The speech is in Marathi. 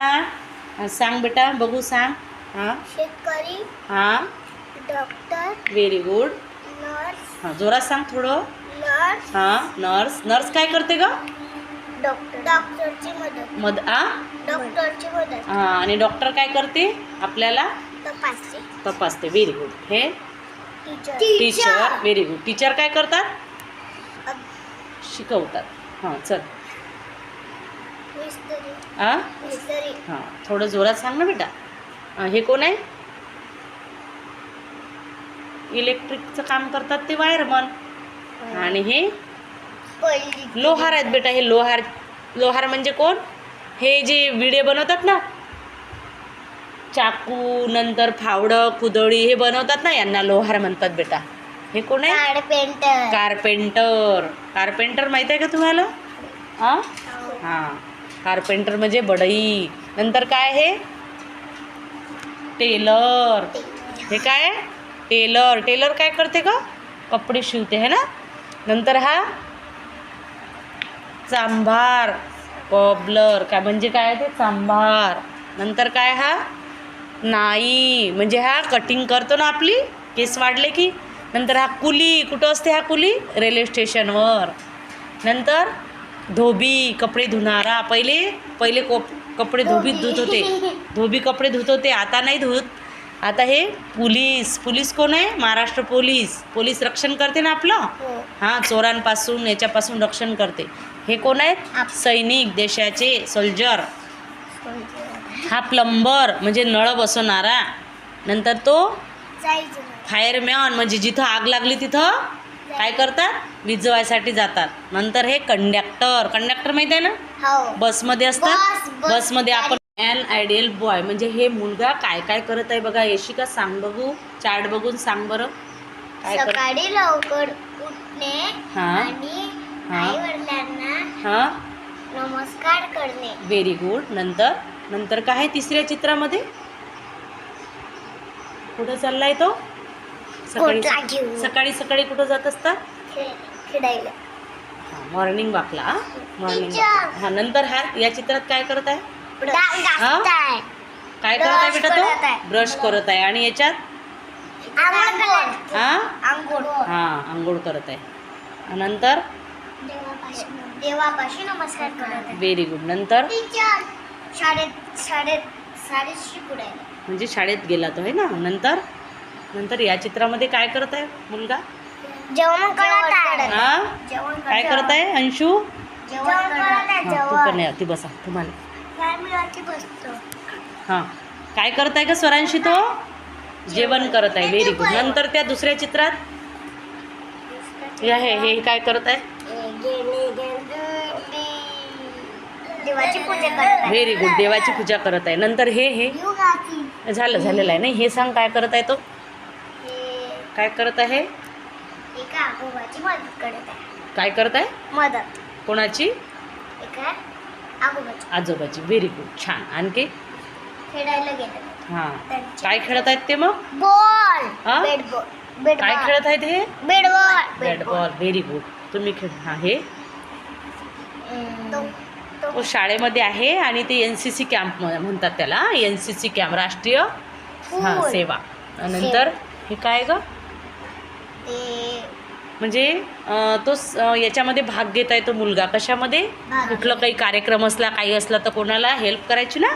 हा? सांग बेटा बघू सांग. हां? शेतकरी हां? डॉक्टर व्हेरी गुड नर्स हां जोरात सांग थोडं. नर्स हां नर्स नर्स काय करते ग? डॉक्टर डॉक्टरची मदत. मद आ? डॉक्टरची मदत. हां आणि डॉक्टर काय करते? आपल्याला? तपासते. तपासते. व्हेरी गुड हे? Teacher teacher very good teacher काय करतात? शिकवतात. हां चल. आ? मिस्त्री. हां थोडं जोरात सांग ना बेटा. हां, हे कोण आहे? इलेक्ट्रिकचं काम करतात ते वायरमन. आणि हे? लोहार आहेत बेटा हे लोहार. लोहार म्हणजे कोण? हे जे विडे बनवतात ना? चाकू नंतर फावडं कुदळी हे बनवतात ना यांना लोहार म्हणतात बेटा. हे कोण आहे? Card painter carpenter. कार्पेंटर माहिती आहे का तुम्हाला? हां. हां. कार्पेंटर म्हणजे बडई नंतर काय हे टेलर. हे काय टेलर. टेलर काय करते का कपडे शिवते है ना? नंतर हा चांभार. कॉबलर. काय म्हणजे काय ते? चांभार. नंतर काय हा? नाई. म्हणजे हा कटिंग करतो ना आपली? केस वाढले की? नंतर हा कुली. कुठं असते हा कुली? रेल्वे स्टेशनवर. नंतर धोबी कपडे धुणारा. पहिले पहिले कोप कपडे धोबीत धुत होते. धोबी कपडे धुत होते आता नाही धुत. आता हे पोलीस. पोलीस कोण आहे? महाराष्ट्र पोलीस. पोलीस रक्षण करते ना आपलं? हो. हां चोरांपासून याच्यापासून रक्षण करते. हे कोण आहेत? सैनिक देशाचे सोल्जर हा प्लंबर म्हणजे नळ बसवणारा. नंतर तो फायरमॅन म्हणजे जिथं आग लागली तिथं काय करतात? विजवायसाठी जातात. नंतर हे कंडक्टर कंडक्टर माहिती आहे ना? हो. बसमध्ये असतात. बस, बस. बसमध्ये आपण ॲन आयडियल बॉय म्हणजे हे मुलगा काय काय करत आहे बघा? येशिका सांग बघू? चार्ट बघून सांग बरं. काय सकाळी लवकर उठणे. आणि नमस्कार करणे. व्हेरी गुड नंतर? नंतर काय आहे तिसऱ्या चित्रामध्ये? कुठं चाललाय तो? सकाळी कोटला घेऊन. सकाळी सकाळी कुठं जात असतात खे- खेळायला मॉर्निंग वॉकला मॉर्निंग. हा? नंतर हा या चित्रात काय करत आहे. काय करत आहे Brush बेटा करत तो. ब्रश करत आहे. आणि याच्यात? आंघोळ हा? आंघोळ. हा आंघोळ करत आहे. नंतर? देवापाशी देवापाशी नमस्कार करत आहे. व्हेरी गुड नंतर? टीचर शाळेत शाळेत शाळेत म्हणजे शाळेत गेला तो आहे ना? नंतर? नंतर या चित्रामध्ये काय करत आहे मुलगा? जेवण करत आहे. हा? जेवण काय करत आहे अंशू? जेवण करत आहे. तू पण जेवण या, ती बसा तुम्हाला हां. काय करत आहे का स्वरांशी तो? जेवण करत आहे. व्हेरी गुड नंतर त्या दुसऱ्या चित्रात? हे आहे हे काय करत आहे. व्हेरी गुड देवाची पूजा करत आहे. नंतर हे हे. झालं झालेलं आहे नाही हे सांग काय करत आहे तो? काय करत आहे? एका आगोबाची मदत करत आहे. काय करत आहे? मदत. कोणाची? एका आगोबाची. आजोबाची. व्हेरी गुड छान. आणखी? खेळायला गेलं. हां. काय खेळत आहेत ते मग? बॉल हा? बेट बॉल बेट काय खेळत आहेत हे? Bat ball bat ball very good तुम्ही खेळ हां हे? तो तो. तो शाळेमध्ये आहे आणि ते एन सी सी कॅम्प म्हणतात त्याला. एन सी सी कॅम्प राष्ट्रीय हां फूल. सेवा नंतर हे काय ग? म्हणजे तो याच्यामध्ये भाग घेत आहे तो मुलगा. कशामध्ये? कुठलं काही कार्यक्रम असला काही असला तर कोणाला हेल्प करायची ना?